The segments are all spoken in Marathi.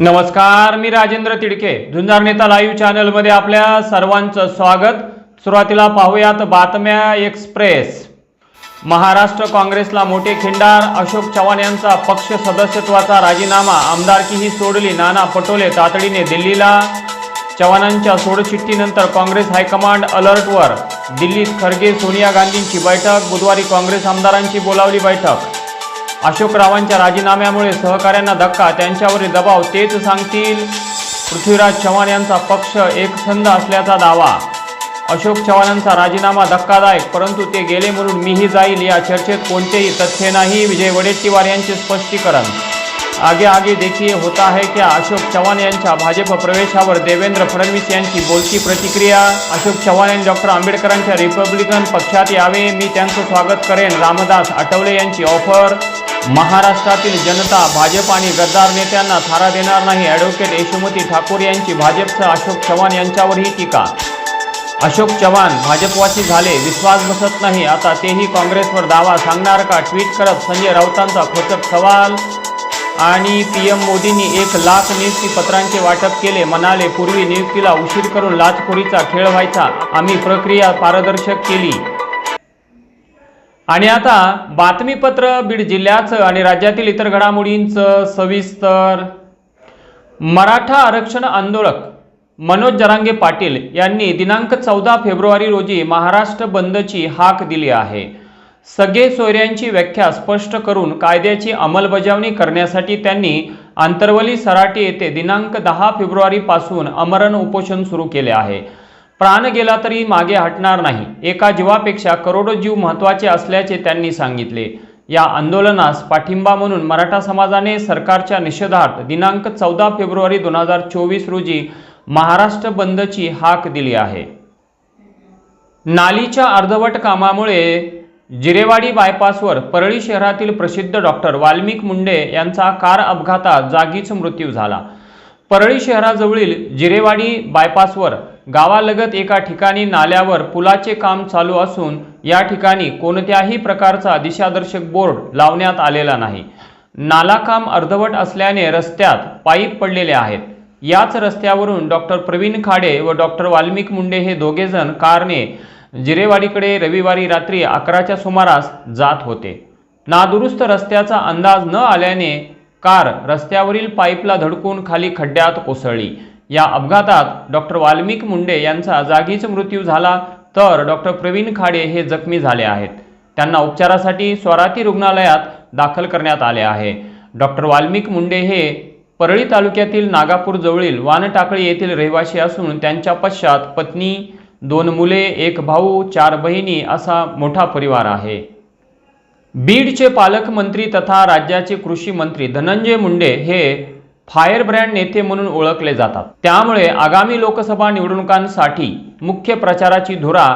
नमस्कार मी राजेंद्र तिडके. झुंजार नेता लाईव्ह चॅनलमध्ये आपल्या सर्वांचं स्वागत. सुरुवातीला पाहूयात बातम्या एक्सप्रेस. महाराष्ट्र काँग्रेसला मोठे खिंडार. अशोक चव्हाण यांचा पक्ष सदस्यत्वाचा राजीनामा. आमदारकीही सोडली. नाना पटोले तातडीने दिल्लीला. चव्हाणांच्या सोडचिठ्ठीनंतर काँग्रेस हायकमांड अलर्टवर. दिल्लीत खरगे सोनिया गांधींची बैठक. बुधवारी काँग्रेस आमदारांची बोलावली बैठक. अशोकरावांच्या राजीनाम्यामुळे सहकाऱ्यांना धक्का त्यांच्यावरील दबाव तेच सांगतील. पृथ्वीराज चव्हाण यांचा पक्ष एकसंध असल्याचा दावा. अशोक चव्हाणांचा राजीनामा धक्कादायक परंतु ते गेले म्हणून मीही जाईल या चर्चेत कोणतेही तथ्य नाही विजय वडेट्टीवार यांचे स्पष्टीकरण. आगे आगे देखिए होता है क्या अशोक चव्हाण यांच्या भाजप प्रवेशावर देवेंद्र फडणवीस यांची बोलती प्रतिक्रिया. अशोक चव्हाण यांनी डॉक्टर आंबेडकरांच्या रिपब्लिकन पक्षात यावे मी त्यांचं स्वागत करेन. रामदास आठवले यांची ऑफर. महाराष्ट्रातील जनता भाजप आणि गद्दार नेत्यांना थारा देणार नाही. ॲडव्होकेट यशोमती ठाकूर यांची भाजपचं अशोक चव्हाण यांच्यावरही टीका. अशोक चव्हाण भाजपवासी झाले विश्वास बसत नाही. आता तेही काँग्रेसवर दावा सांगणार का? ट्विट करत संजय राऊतांचा खोचक सवाल. आणि पी एम मोदींनी एक लाख नियुक्ती पत्रांचे वाटप केले. म्हणाले पूर्वी नियुक्तीला उशीर करून लाचखोरीचा खेळ व्हायचा. आम्ही प्रक्रिया पारदर्शक केली. आणि आता बातमीपत्र बीड जिल्ह्याचं आणि राज्यातील इतर घडामोडींचं सविस्तर. मराठा आरक्षण आंदोलक मनोज जरांगे पाटील यांनी दिनांक चौदा फेब्रुवारी रोजी महाराष्ट्र बंदची हाक दिली आहे. सगळे सोयऱ्यांची व्याख्या स्पष्ट करून कायद्याची अंमलबजावणी करण्यासाठी त्यांनी आंतरवली सराटी येथे दिनांक दहा फेब्रुवारीपासून अमरण उपोषण सुरू केले आहे. प्राण गेला तरी मागे हटणार नाही. एका जीवापेक्षा करोडो जीव महत्त्वाचे असल्याचे त्यांनी सांगितले. या आंदोलनास पाठिंबा म्हणून मराठा समाजाने सरकारच्या निषेधार्थ दिनांक चौदा फेब्रुवारी दोन हजार चोवीस रोजी महाराष्ट्र बंदची हाक दिली आहे. नालीच्या अर्धवट कामामुळे जिरेवाडी बायपासवर परळी शहरातील प्रसिद्ध डॉक्टर वाल्मिक मुंडे यांचा कार अपघातात जागीच मृत्यू झाला. परळी शहराजवळील जिरेवाडी बायपासवर गावालगत एका ठिकाणी नाल्यावर पुलाचे काम चालू असून या ठिकाणी कोणत्याही प्रकारचा दिशादर्शक बोर्ड लावण्यात आलेला नाही. नालाकाम अर्धवट असल्याने रस्त्यात पाईप पडलेले आहेत. याच रस्त्यावरून डॉक्टर प्रवीण खाडे व डॉक्टर वाल्मिक मुंडे हे दोघेजण कारने जिरेवाडीकडे रविवारी रात्री अकराच्या सुमारास जात होते. नादुरुस्त रस्त्याचा अंदाज न आल्याने कार रस्त्यावरील पाईपला धडकून खाली खड्ड्यात कोसळली. या अपघातात डॉक्टर वाल्मिक मुंडे यांचा जागीच मृत्यू झाला तर डॉक्टर प्रवीण खाडे हे जखमी झाले आहेत. त्यांना उपचारासाठी स्वराती रुग्णालयात दाखल करण्यात आले आहे. डॉक्टर वाल्मिक मुंडे हे परळी तालुक्यातील नागापूर जवळील वानटाकळी येथील रहिवासी असून त्यांच्या पश्चात पत्नी दोन मुले एक भाऊ चार बहिणी असा मोठा परिवार आहे. बीडचे पालकमंत्री तथा राज्याचे कृषी मंत्री धनंजय मुंडे हे फायर ब्रँड नेते म्हणून ओळखले जातात. त्यामुळे आगामी लोकसभा निवडणुकांसाठी मुख्य प्रचाराची धुरा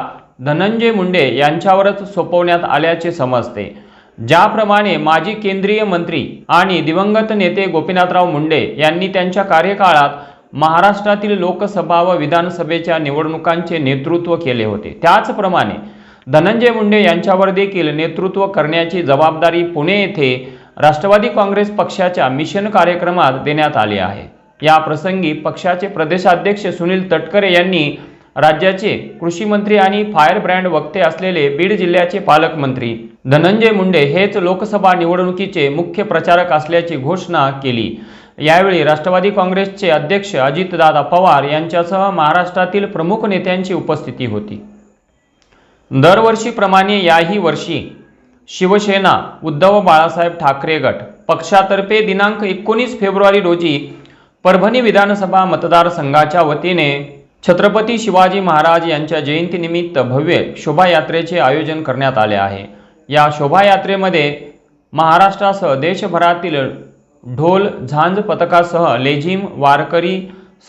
धनंजय मुंडे यांच्यावरच सोपवण्यात आल्याचे समजते. ज्याप्रमाणे माजी केंद्रीय मंत्री आणि दिवंगत नेते गोपीनाथराव मुंडे यांनी त्यांच्या कार्यकाळात महाराष्ट्रातील लोकसभा व विधानसभेच्या निवडणुकांचे नेतृत्व केले होते. त्याचप्रमाणे धनंजय मुंडे यांच्यावर देखील नेतृत्व करण्याची जबाबदारी पुणे येथे राष्ट्रवादी काँग्रेस पक्षाच्या मिशन कार्यक्रमात देण्यात आले आहे. या प्रसंगी पक्षाचे प्रदेशाध्यक्ष सुनील तटकरे यांनी राज्याचे कृषी मंत्री आणि फायर ब्रँड वक्ते असलेले बीड जिल्ह्याचे पालकमंत्री. धनंजय मुंडे हेच लोकसभा निवडणुकीचे मुख्य प्रचारक असल्याची घोषणा केली. यावेळी राष्ट्रवादी काँग्रेसचे अध्यक्ष अजितदादा पवार यांच्यासह महाराष्ट्रातील प्रमुख नेत्यांची उपस्थिती होती. दरवर्षीप्रमाणे याही वर्षी शिवसेना उद्धव बाळासाहेब ठाकरे गट. पक्षातर्फे दिनांक एकोणीस फेब्रुवारी रोजी परभणी विधानसभा मतदारसंघाच्या वतीने छत्रपती शिवाजी महाराज यांच्या जयंतीनिमित्त भव्य शोभायात्रेचे आयोजन करण्यात आले आहे. या शोभायात्रेमध्ये महाराष्ट्रासह देशभरातील ढोल झांज पथकासह लेझिम वारकरी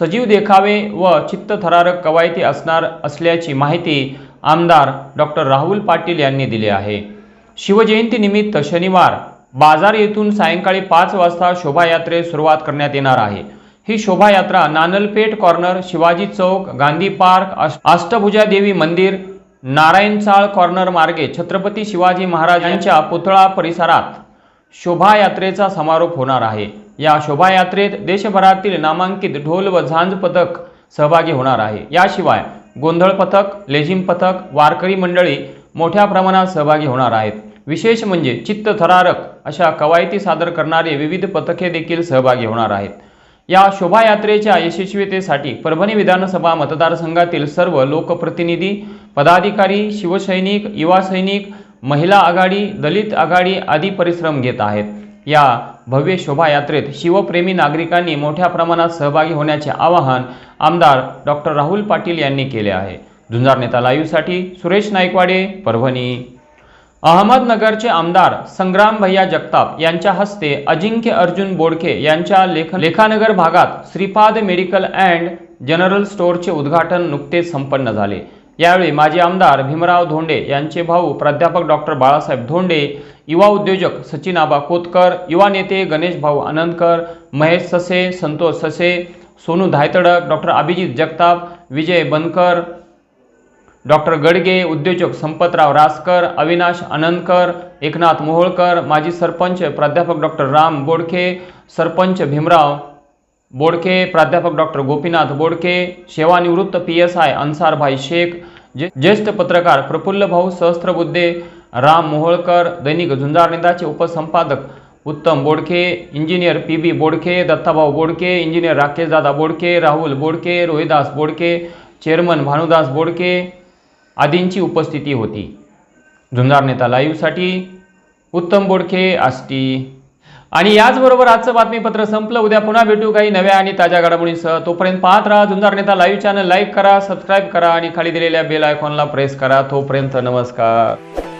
सजीव देखावे व चित्तथरारक कवायती असणार असल्याची माहिती आमदार डॉक्टर राहुल पाटील यांनी दिली आहे. शिवजयंतीनिमित्त शनिवार बाजार येथून सायंकाळी पाच वाजता शोभायात्रेस सुरुवात करण्यात येणार आहे. ही शोभायात्रा नानलपेठ कॉर्नर शिवाजी चौक गांधी पार्क अष्टभुजा देवी मंदिर नारायणचाळ कॉर्नर मार्गे छत्रपती शिवाजी महाराज यांच्या पुतळा परिसरात शोभायात्रेचा समारोप होणार आहे. या शोभायात्रेत देशभरातील नामांकित ढोल व झांज पथक सहभागी होणार आहे. याशिवाय गोंधळ पथक लेझिम पथक वारकरी मंडळी मोठ्या प्रमाणात सहभागी होणार आहेत. विशेष म्हणजे चित्तथरारक अशा कवायती सादर करणारे विविध पथके देखील सहभागी होणार आहेत. या शोभायात्रेच्या यशस्वीतेसाठी परभणी विधानसभा मतदारसंघातील सर्व लोकप्रतिनिधी पदाधिकारी शिवसैनिक युवा सैनिक महिला आघाडी दलित आघाडी आदी परिश्रम घेत आहेत. या भव्य शोभायात्रेत शिवप्रेमी नागरिकांनी मोठ्या प्रमाणात सहभागी होण्याचे आवाहन आमदार डॉक्टर राहुल पाटील यांनी केले आहे. झुंजार नेता लाईव्हसाठी सुरेश नाईकवाडे परभणी. अहमदनगरचे आमदार संग्राम भैया जगताप यांच्या हस्ते अजिंक्य अर्जुन बोडके यांच्या लेख लेखानगर भागात श्रीपाद मेडिकल अँड जनरल स्टोअरचे उद्घाटन नुकतेच संपन्न झाले. यावेळी माजी आमदार भीमराव धोंडे यांचे भाऊ प्राध्यापक डॉक्टर बाळासाहेब धोंडे युवा उद्योजक सचिन आबा कोतकर युवा नेते गणेश भाऊ आनंदकर महेश ससे संतोष ससे सोनू धायतडक डॉक्टर अभिजित जगताप विजय बनकर डॉक्टर गडगे उद्योजक संपतराव रासकर अविनाश आनंदकर एकनाथ मोहोळकर माजी सरपंच प्राध्यापक डॉक्टर राम बोडखे सरपंच भीमराव बोडके प्राध्यापक डॉक्टर गोपीनाथ बोडके सेवानिवृत्त P S I Ansarbhai Shaikh जे ज्येष्ठ पत्रकार प्रफुल्ल भाऊ सहस्त्रबुद्धे राम मोहोळकर दैनिक Zunjar उपसंपादक Uttam Bodke engineer P B Bodke Dattabhau Bodke engineer Rakeshdada Bodke Rahul Bodke Rohidas Bodke chairman Bhanudas Bodke आदींची उपस्थिती होती. झुंजार नेता लाईव्हसाठी उत्तम बोडखे आष्टी. आणि याचबरोबर आजचं बातमीपत्र संपलं. उद्या पुन्हा भेटू काही नव्या आणि ताज्या घडामोडींसह. तोपर्यंत पाहत राहा Zunjar Neta live channel. Like करा सबस्क्राईब करा आणि खाली दिलेल्या बेल आयकॉनला प्रेस करा. तोपर्यंत नमस्कार.